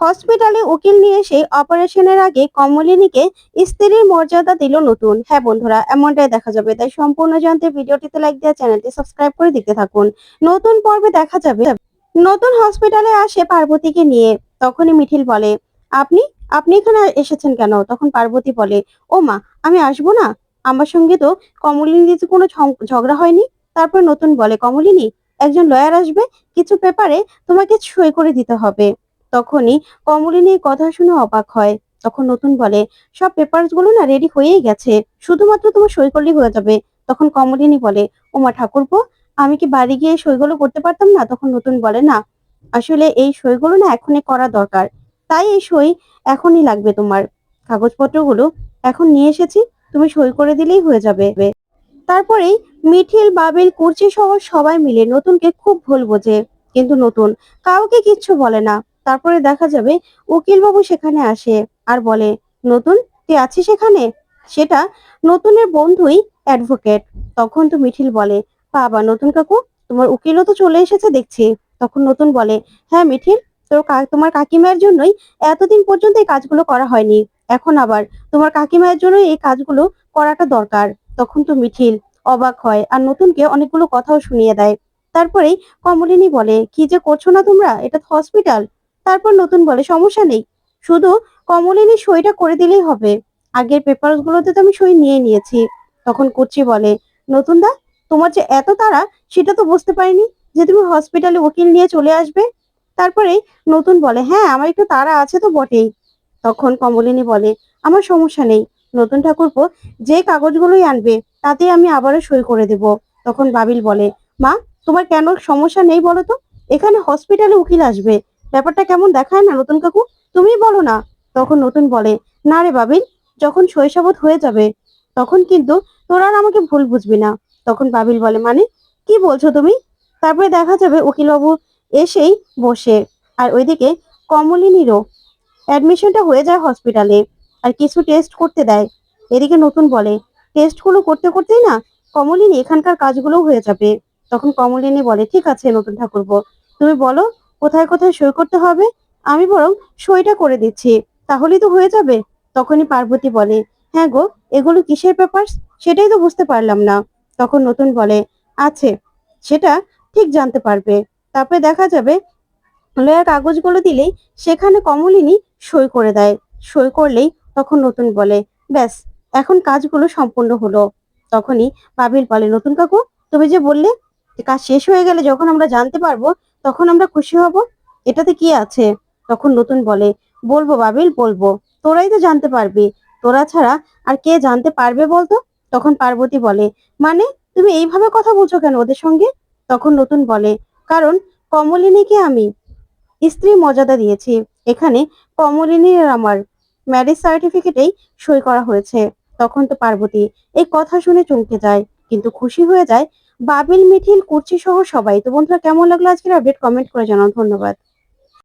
হসপিটালে উকিল নিয়ে এসে অপারেশনের আগে কমলিনীকে স্ত্রীর মর্যাদা দিল নতুন। হ্যাঁ বন্ধুরা, এমনটাই দেখা যাবে। তাই সম্পূর্ণ জানতে ভিডিওটিতে লাইক দেওয়া, চ্যানেলটি সাবস্ক্রাইব করে দেখতে থাকুন। নতুন পর্বে দেখা যাবে। নতুন হসপিটালে আসে পার্বতীকে নিয়ে। তখনই মিঠিল বলে, আপনি? আপনি এখানে এসেছেন কেন? তখন পার্বতী বলে, ও মা, আমি আসব না? আমার সঙ্গে তো কমলিনীর কোনো ঝগ- ঝগড়া হয়নি? তারপর নতুন বলে, কমলিনী, একজন লয়ার আসবে। কিছু পেপারে তোমাকে সই করে দিতে হবে। তখনই কমলিনীর কথা শুনে অবাক হয়। তখন নতুন বলে, সব পেপারসগুলো না রেডি হয়েই গেছে। শুধুমাত্র তোমার সই করলেই হয়ে যাবে। তখন কমলিনী বলে, ওমা ঠাকুরপো, আমি কি বাড়ি গিয়ে সইগুলো করতে পারতাম না? তখন নতুন বলে, না, আসলে এই সইগুলো না এখনই করা দরকার। তাই এই সই এখনই লাগবে তোমার। কাগজপত্রগুলো এখন নিয়ে এসেছি, তুমি সই করে দিলেই হয়ে যাবে। তারপরেই মিঠিল, বাবিল কুর্চি সহ সবাই মিলে নতুনকে খুব ভুল বোঝে। কিন্তু নতুন কাউকে কিচ্ছু বলে না। তারপরে দেখা যাবে উকিল বাবু সেখানে আসে আর বলে, নতুন? তুই আছিস সেখানে সেটা নতুনের বন্ধুই অ্যাডভোকেট তখন তো মিঠিল বলে, বাবা, নতুন কাকু, তোমার উকিলও তো চলে এসেছে, দেখছি। তখন নতুন বলে হ্যাঁ মিঠিল, তোর তোমার কাকিমার জন্যই এতদিন পর্যন্ত এই কাজগুলো করা হয়নি। এখন আবার তোমার কাকিমায়ের জন্য এই কাজগুলো করাটা দরকার। তখন তো মিঠিল অবাক হয় আর নতুনকে অনেকগুলো কথাও শুনিয়ে দেয়। তারপরেই কমলিনী বলে, কি যে করছ না তোমরা? এটা তো হসপিটাল তারপর নতুন বলে, সমস্যা নেই। শুধু কমলিনী সইটা করে দিলেই হবে। আগের পেপারস গুলোতে তো আমি সই নিয়ে নিয়েছি। তখন কুচি বলে নতুন দা তোমার যে এত তাড়া, সেটা তো বুঝতে পারিনি যে তুমি হসপিটালে উকিল নিয়ে চলে আসবে। তারপরে নতুন বলে হ্যাঁ আমার একটু তারা আছে তো বটেই। তখন কমলিনী বলে, আমার সমস্যা নেই। নতুন ঠাকুরপো যে কাগজগুলোই আনবে তাতে আমি আবারও সই করে দেব। তখন বাবিল বলে, মা, তোমার কেন সমস্যা নেই বলো তো? এখানে হসপিটালে উকিল আসবে। ব্যাপারটা কেমন দেখায় না নতুন কাকু? তুমি বলো না। তখন নতুন বলে, না রে বাবিল যখন শৈশবত হয়ে যাবে, তখন কিন্তু তোরা আর আমাকে ভুল বুঝবি না। তখন বাবিল বলে মানে? কি বলছো তুমি? তারপরে দেখা যাবে উকিলবাবু এসেই বসে। আর ওইদিকে কমলিনীরও অ্যাডমিশনটা হয়ে যায় হসপিটালে আর কিছু টেস্ট করতে দেয়। এদিকে নতুন বলে, টেস্টগুলো করতে করতেই না কমলিনী এখানকার কাজগুলোও হয়ে যাবে। তখন কমলিনী বলে, ঠিক আছে নতুন ঠাকুরপো, তুমি বলো কোথায় কোথায় সই করতে হবে? আমি বরং সইটা করে দিচ্ছি। তাহলেই তো হয়ে যাবে। তখনই পার্বতী বলে হ্যাঁ গো, এগুলো কিসের পেপারস সেটাই তো বুঝতে পারলাম না। তখন নতুন বলে, আছে, সেটা ঠিক জানতে পারবে। তারপরে দেখা যাবে লয়ার কাগজগুলো দিলেই সেখানে কমলিনী সই করে দেয়। সই করলেই তখন নতুন বলে, ব্যাস, এখন কাজগুলো সম্পূর্ণ হলো। তখনই পাবিল বলে, নতুন কাকু, তুমি যে বললে কাজ শেষ হয়ে গেলে যখন আমরা জানতে পারব তখন আমরা খুশি হব। এটাতে কি আছে? তখন নতুন বলে, বলব বাবিল, বলব। তোরাই তো জানতে পারবি। তোরা ছাড়া আর কে জানতে পারবে বলতো? তখন পার্বতী বলে মানে তুমি এইভাবে কথা বলছো কেন ওদের সঙ্গে? তখন নতুন বলে, কারণ কমলিনীকে আমি স্ত্রী মর্যাদা দিয়েছি। এখানে কমলিনীর আমার ম্যারেজ সার্টিফিকেটেই সই করা হয়েছে। তখন তো পার্বতী এই কথা শুনে চমকে যায়, কিন্তু খুশি হয়ে যায় বাবিল, মিঠিল কুর্চি সহ সবাই। তো বন্ধুরা, কেমন লাগল আজকের আপডেট কমেন্ট করে জানাও। ধন্যবাদ।